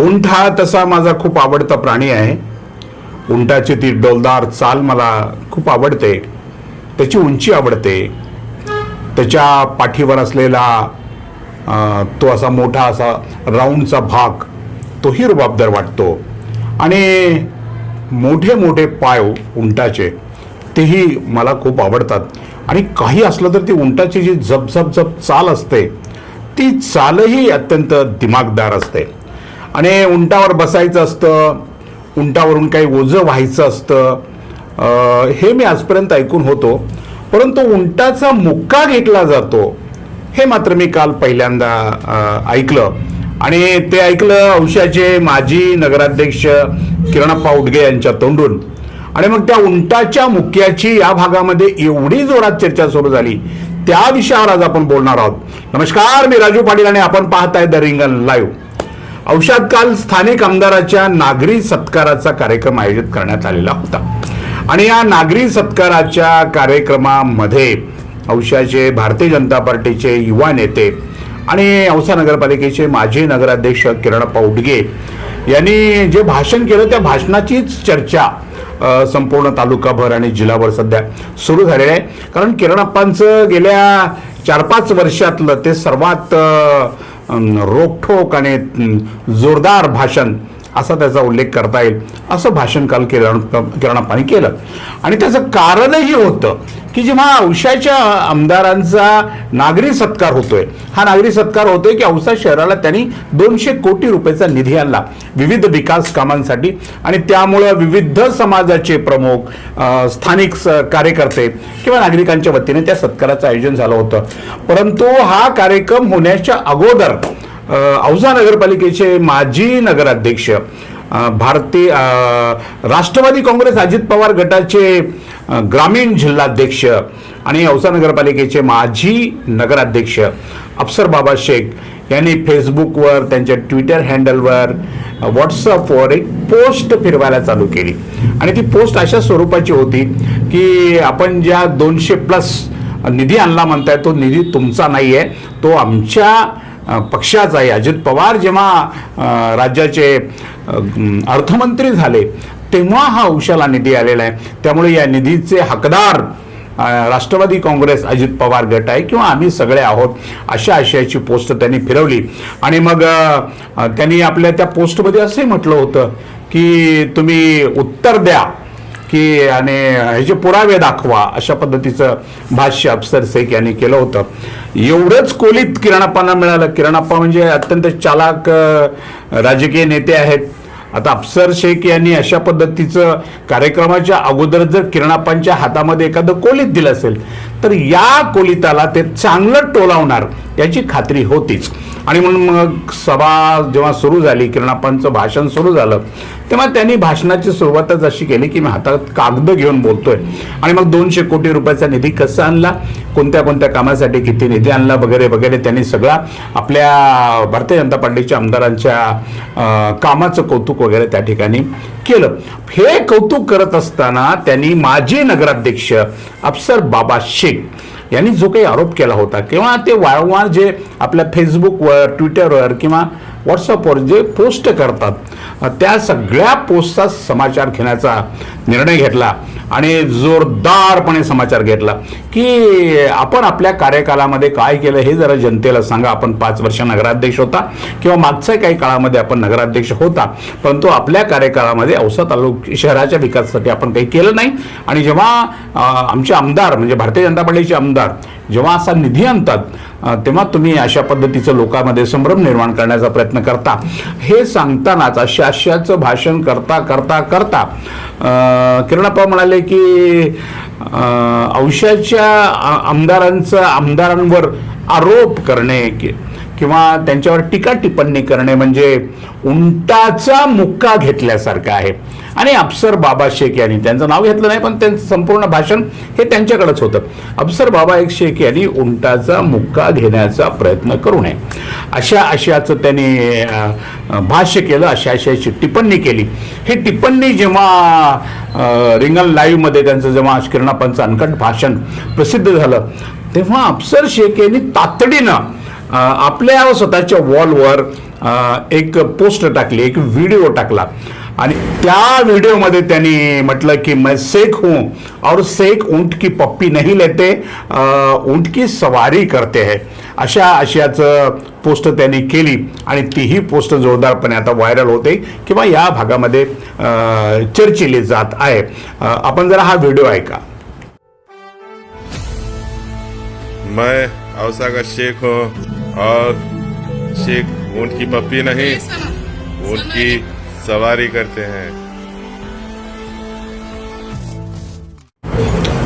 उंट हा तसा माझा खूप आवडता प्राणी आहे. उंटाची ती डोलदार चाल मला खूप आवडते. त्याची उंची आवडते. त्याच्या पाठीवर असलेला तो असा मोठा असा राऊंडचा भाग तोही रुबाबदार वाटतो. आणि मोठे मोठे पाय उंटाचे तेही मला खूप आवडतात. आणि काही असलं तर ती उंटाची जी जप झप चाल असते ती चालही अत्यंत दिमागदार असते. आणि उंटावर बसायचं असतं उंटावरून काही ओझं व्हायचं असतं. हे मी आजपर्यंत ऐकून होतो. परंतु उंटाचा मुक्का घेतला जातो हे मात्र मी काल पहिल्यांदा ऐकलं. आणि ते ऐकलं अंशाचे माजी नगराध्यक्ष किरणप्पा उडगे यांच्या तोंडून. आणि मग त्या उंटाच्या मुक्याची या भागामध्ये एवढी जोरात चर्चा सुरू झाली त्या विषयावर आज आपण बोलणार आहोत. नमस्कार मी राजू पाटील आणि आपण पाहताय द रिंगन लाईव्ह. औषध काल स्थानिक आमदाराच्या नागरी सत्काराचा कार्यक्रम आयोजित करण्यात आलेला होता. आणि या नागरी सत्काराच्या कार्यक्रमामध्ये औषाचे भारतीय जनता पार्टीचे युवा नेते आणि औसा नगरपालिकेचे माजी नगराध्यक्ष किरणप्पा उडगे यांनी जे भाषण केलं त्या भाषणाचीच चर्चा संपूर्ण तालुकाभर आणि जिल्हाभर सध्या सुरू झालेलं आहे. कारण किरणप्पांचं गेल्या चार पाच वर्षातलं ते सर्वात रोखोक आणि जोरदार भाषण असा त्याचा उल्लेख करता येईल. असं भाषण काल किरण किरणप्पांनी केलं. आणि त्याचं कारणही होतं की जेव्हा औषाच्या आमदारांचा नागरी सत्कार होतोय हा नागरी सत्कार होतोय की औसा शहराला त्यांनी दोनशे कोटी रुपयाचा निधी आणला विविध विकास कामांसाठी. आणि त्यामुळं विविध समाजाचे प्रमुख स्थानिक स- कार्यकर्ते किंवा नागरिकांच्या वतीने त्या सत्काराचं आयोजन झालं होतं. परंतु हा कार्यक्रम होण्याच्या अगोदर औजा नगरपालिकेचे माजी नगराध्यक्ष भारतीय राष्ट्रवादी काँग्रेस अजित पवार गटाचे ग्रामीण जिल्हाध्यक्ष आणि औसा नगरपालिकेचे माजी नगराध्यक्ष अफसर बाबा शेख यांनी फेसबुकवर त्यांच्या ट्विटर हँडलवर व्हॉट्सअपवर एक पोस्ट फिरवायला चालू केली. आणि ती पोस्ट अशा स्वरूपाची होती की आपण ज्या दोनशे प्लस निधी आणला म्हणताय तो निधी तुमचा नाही आहे तो आमच्या पक्षाचा आहे. अजित पवार जेव्हा राज्याचे अर्थमंत्री झाले तेव्हा हा उशाला निधी आलेला आहे. त्यामुळे या निधीचे हकदार राष्ट्रवादी काँग्रेस अजित पवार गट आहे किंवा आम्ही सगळे आहोत अशा आशयाची पोस्ट त्यांनी फिरवली. आणि मग त्यांनी आपल्या त्या पोस्टमध्ये असंही म्हटलं होतं की तुम्ही उत्तर द्या की आणि ह्याचे पुरावे दाखवा अशा पद्धतीचं भाष्य अफसर शेख यांनी केलं होतं. एवढंच कोलीत किरणाप्पांना मिळालं. किरणाप्पा म्हणजे अत्यंत चालाक राजकीय नेते आहेत. आता अफसर शेख यांनी अशा पद्धतीचं कार्यक्रमाच्या अगोदर जर किरणाप्पांच्या हातामध्ये एखादं कोलीत दिलं असेल तर या कोलिताला ते चांगलं टोलावणार याची खात्री होतीच. आणि म्हणून मग सभा जेव्हा सुरू झाली किरणाप्पांचं भाषण सुरू झालं तेव्हा त्यांनी भाषणाची सुरुवातच अशी केली की मी हातात कागद घेऊन बोलतोय. आणि मग दोनशे कोटी रुपयाचा निधी कसा आणला? कोणत्या कोणत्या कामासाठी किती निधी आणला? वगैरे वगैरे त्यांनी सगळा आपल्या भारतीय जनता पार्टीच्या आमदारांच्या कामाचं कौतुक वगैरे त्या ठिकाणी केलं. हे कौतुक करत असताना त्यांनी माजी नगराध्यक्ष अफसर बाबा शेख यांनी जो काही आरोप केला होता किंवा ते वारंवार जे आपल्या फेसबुकवर ट्विटरवर किंवा व्हॉट्सअपवर जे पोस्ट करतात त्या सगळ्या पोस्टचा समाचार घेण्याचा निर्णय घेतला. आणि जोरदारपणे समाचार घेतला. की आपण आपल्या कार्यकालामध्ये काय केलं हे जरा जनतेला सांगा. आपण पाच वर्ष नगराध्यक्ष होता किंवा मागच्या काही काळामध्ये आपण नगराध्यक्ष होता. परंतु आपल्या कार्यकाळामध्ये औसा तालुक शहराच्या विकासासाठी आपण काही केलं नाही. आणि जेव्हा आमचे आमदार म्हणजे भारतीय जनता पार्टीचे आमदार जेव्हा असा निधी आणतात तेव्हा तुम्ही अशा पद्धतीचं लोकांमध्ये संभ्रम निर्माण करण्याचा प्रयत्न करता. हे सांगतानाच अशा अशाचं भाषण करता करता करता किरणप्पा म्हणाले की अंशाच्या आमदारांचं आमदारांवर आरोप करणे की किंवा त्यांच्यावर टीका टिप्पणी करणे म्हणजे उंटाचा मुक्का घेतल्यासारखं आहे. आणि अफसर बाबा शेख यांनी त्यांचं नाव घेतलं नाही पण त्यांचं संपूर्ण भाषण हे त्यांच्याकडेच होतं. अफसर बाबा एक शेख यांनी उंटाचा मुक्का घेण्याचा प्रयत्न करू नये. अशा आशयाचं त्यांनी भाष्य केलं अशा आशयाची टिप्पणी केली. ही टिप्पणी जेव्हा रिंगल रिंगण लाईव्हमध्ये त्यांचं जेव्हा किरणापांचं अनकट भाषण प्रसिद्ध झालं तेव्हा अफसर शेख यांनी तातडीनं आपल्या स्वतःच्या वॉलवर एक पोस्ट टाकली एक व्हिडिओ टाकला. आणि त्या व्हिडिओमध्ये त्यांनी म्हटलं की मैं शेख हूँ और शेख ऊंट की पप्पी नहीं लेते अ, ऊंट की सवारी करते है. अशा आशयाचं पोस्ट त्यांनी केली. आणि तीही पोस्ट जोरदारपणे आता व्हायरल होते किंवा या भागामध्ये चर्चिली जात आहे. आपण जरा हा व्हिडिओ ऐका. मैं औसा का शेख हूँ। और शेख ऊँट की पप्पी नहीं ऊँट की सवारी करते हैं।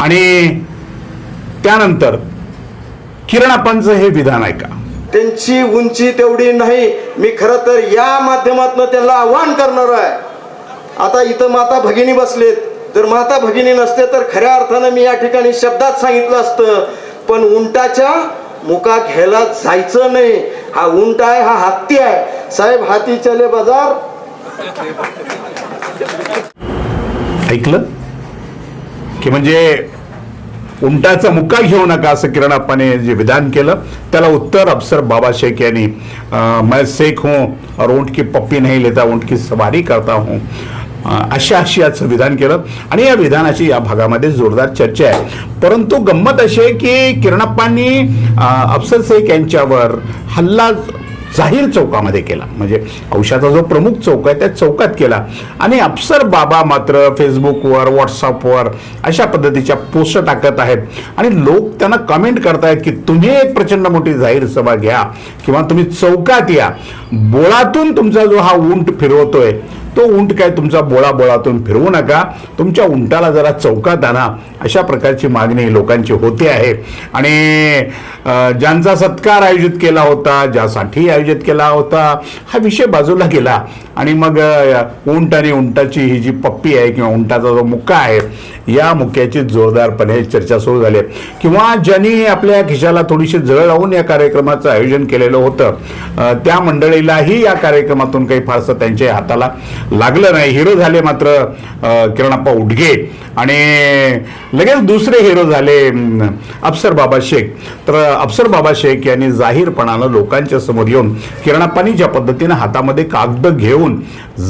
आणि त्यानंतर किरणापांचं हे विधान ऐका. त्यांची उंची तेवढी नाही मी खरं तर या माध्यमातून त्यांना आव्हान करणार आहे. आता इथं माता भगिनी बसलेत. जर माता भगिनी नसते तर खऱ्या अर्थानं मी या ठिकाणी शब्दात सांगितलं असतं पण उंटाच्या मुका घ्यायला जायचं नाही. हा उंट आहे हा हत्ती आहे. साहेब हाती चले बाजार. ऐकलं? की म्हणजे उंटाचा मुक्का घेऊ नका असं किरण अप्पाने जे विधान केलं त्याला उत्तर अफसर बाबा शेख यांनी मैं शेख हूँ और ऊंट की पप्पी नहीं लेता ऊंट की सवारी करता हूँ. अशा अशा आशयाचं विधान केलं. आणि या विधानाची या भागामध्ये जोरदार चर्चा आहे. परंतु गंमत अशी आहे की किरणप्पांनी अफसर शेख यांच्यावर हल्ला जाहीर चौकामध्ये केला. म्हणजे औषधाचा जो प्रमुख चौक आहे त्या चौकात केला. आणि अप्सर बाबा मात्र फेसबुकवर व्हॉट्सअपवर अशा पद्धतीच्या पोस्ट टाकत आहेत. आणि लोक त्यांना कमेंट करतायत की तुम्ही एक प्रचंड मोठी जाहीर सभा घ्या किंवा तुम्ही चौकात या. बोळातून तुमचा जो हा उंट फिरवतोय तो उंट काय तुमचा बोळा बोळातून फिरवू नका तुमच्या उंटाला जरा चौकात आणा. अशा प्रकारची मागणी लोकांची होते आहे. आणि ज्यांचा सत्कार आयोजित केला होता ज्यासाठी आयोजित केला होता हा विषय बाजूला गेला. आणि मग उंट आणि उंटाची ही जी पप्पी आहे किंवा उंटाचा जो मुक्का आहे या मुक्याची जोरदारपणे चर्चा सुरू झाली. किंवा ज्यांनी आपल्या खिशाला थोडीशी जळ लावून या कार्यक्रमाचं आयोजन केलेलं होतं त्या मंडळीलाही या कार्यक्रमातून काही फारसं त्यांच्या हाताला लागलं नाही. हिरो झाले मात्र किरणप्पा उडगे आणि लगेच दुसरे हिरो झाले अफसर बाबा शेख. तर अफसर बाबा शेख यांनी जाहीरपणानं लोकांच्या समोर येऊन किरणाप्पानी ज्या पद्धतीनं हातामध्ये कागद घेऊन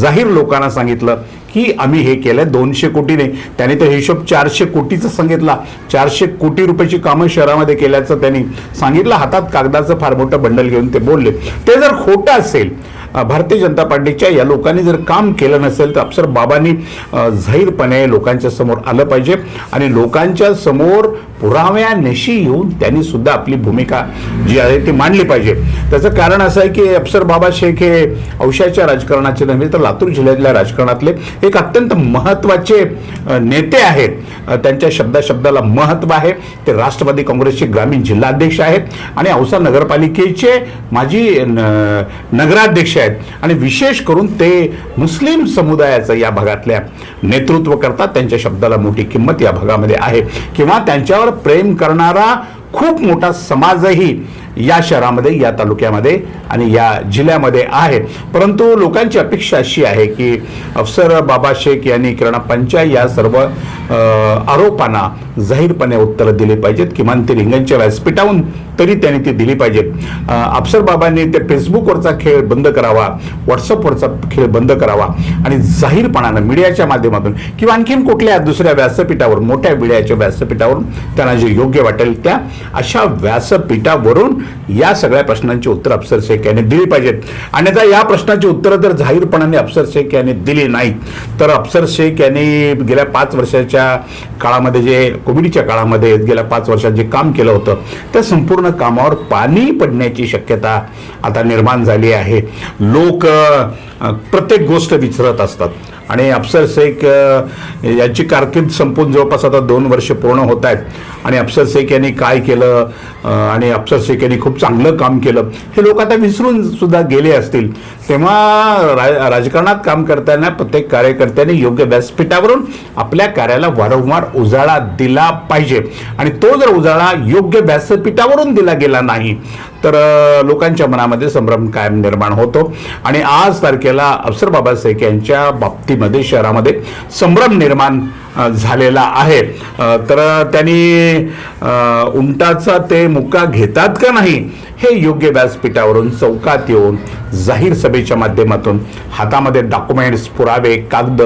जाहीर लोकांना सांगितलं की आम्ही हे केलंय दोनशे कोटीने त्याने तर हिशोब चारशे कोटीचा सांगितला. चारशे कोटी रुपयाची कामं शहरामध्ये केल्याचं त्यांनी सांगितलं. हातात कागदाचं फार मोठं बंडल घेऊन ते बोलले. ते जर खोटं असेल भारतीय जनता पार्टीच्या या लोकांनी जर काम केलं नसेल तर अप्सर बाबांनी जाहीरपणे लोकांच्या समोर आलं पाहिजे. आणि लोकांच्या समोर पुराव्यानिशी येऊन त्यांनी सुद्धा आपली भूमिका जी आहे ती मांडली पाहिजे. त्याचं कारण असं आहे की अफसर बाबा शेख हे औषधाच्या राजकारणाचे नव्हे तर लातूर जिल्ह्यातल्या राजकारणातले एक अत्यंत महत्त्वाचे नेते आहेत. त्यांच्या शब्दा शब्दाला महत्त्व आहे. ते राष्ट्रवादी काँग्रेसचे ग्रामीण जिल्हाध्यक्ष आहेत आणि औसा नगरपालिकेचे माजी न- नगराध्यक्ष आहेत. आणि विशेष करून ते मुस्लिम समुदायाचं या भागातल्या नेतृत्व करतात. त्यांच्या शब्दाला मोठी किंमत या भागामध्ये आहे. किंवा त्यांच्यावर प्रेम करणारा खूप मोठा समाजही या शहरामध्ये या तालुक्यामध्ये आणि या जिल्ह्यामध्ये आहे. परंतु लोकांची अपेक्षा अशी आहे की अफसर बाबा शेख यांनी किरणाप्पांच्या या सर्व आरोपांना जाहीरपणे उत्तरं दिली पाहिजेत. किमान ते रिंगणच्या व्यासपीठावून तरी त्यांनी ती दिली पाहिजेत. अफसर बाबांनी ते फेसबुकवरचा खेळ बंद करावा व्हॉट्सअपवरचा खेळ बंद करावा आणि जाहीरपणानं मीडियाच्या माध्यमातून किंवा आणखीन कुठल्या दुसऱ्या व्यासपीठावर मोठ्या मीडियाच्या व्यासपीठावरून त्यांना जे योग्य वाटेल त्या अशा व्यासपीठावरून या सगळ्या प्रश्नांची उत्तर अफसर शेख यांनी दिली पाहिजेत. अन्यथा या प्रश्नाची उत्तरं जर जाहीरपणाने अफसर शेख यांनी दिली नाहीत तर अफसर शेख यांनी गेल्या पाच वर्षाच्या काळामध्ये जे कोविडच्या काळामध्ये गेल्या पाच वर्षात जे काम केलं होतं त्या संपूर्ण कामावर पाणी पडण्याची शक्यता आता निर्माण झाली आहे. लोक प्रत्येक गोष्ट विचारत असतात. आणि अफसर शेख याची यांची कारकीर्द संपून जवळपास आता दोन वर्ष पूर्ण होत आहेत. आणि अफसर शेख यांनी काय केलं? आणि अफसर शेख यांनी खूप चांगलं काम केलं. हे लोक आता विसरून सुद्धा गेले असतील. तेव्हा रा राजकारणात काम करताना प्रत्येक कार्यकर्त्यांनी योग्य व्यासपीठावरून आपल्या कार्याला वारंवार उजाळा दिला पाहिजे. आणि तो जर उजाळा योग्य व्यासपीठावरून दिला गेला नाही तर लोकांच्या मनामध्ये संभ्रम कायम निर्माण होतो. आणि आज तारखेला अफसर बाबा शेख यांच्या बाबतीमध्ये शहरामध्ये संभ्रम निर्माण झालेला आहे. तर त्यांनी उंटाचा ते मुक्का घेतात का नाही हे योग्य व्यासपीठावरून चौकात येऊन जाहीर सभेच्या माध्यमातून हातामध्ये डॉक्युमेंट्स पुरावे कागद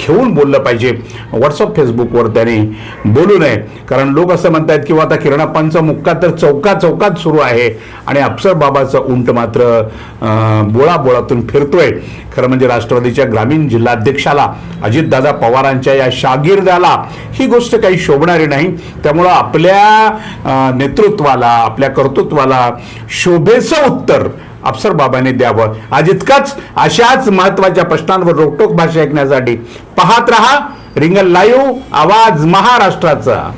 घेऊन बोललं पाहिजे. व्हॉट्सअप फेसबुकवर त्यांनी बोलू नये. कारण लोक असं म्हणतात किंवा आता किरणाप्पांचा मुक्का तर चौका चौकात सुरू आहे. आणि अप्सर बाबाचं उंट मात्र बोळाबोळातून फिरतोय. खरं म्हणजे राष्ट्रवादीच्या ग्रामीण जिल्हाध्यक्षाला अजितदादा पवारांच्या या शागिर्दाला ही गोष्ट काही शोभणारी नाही. त्यामुळं आपल्या नेतृत्वाला आपल्या कर्तृत्वाला शोभेचं उत्तर अफसर बाबांनी द्यावं. आज इतकाच अशाच महत्त्वाच्या प्रश्नांवर रोकटोक भाषा ऐकण्यासाठी पाहत रहा. रिंगल लाईव्ह आवाज महाराष्ट्राचा.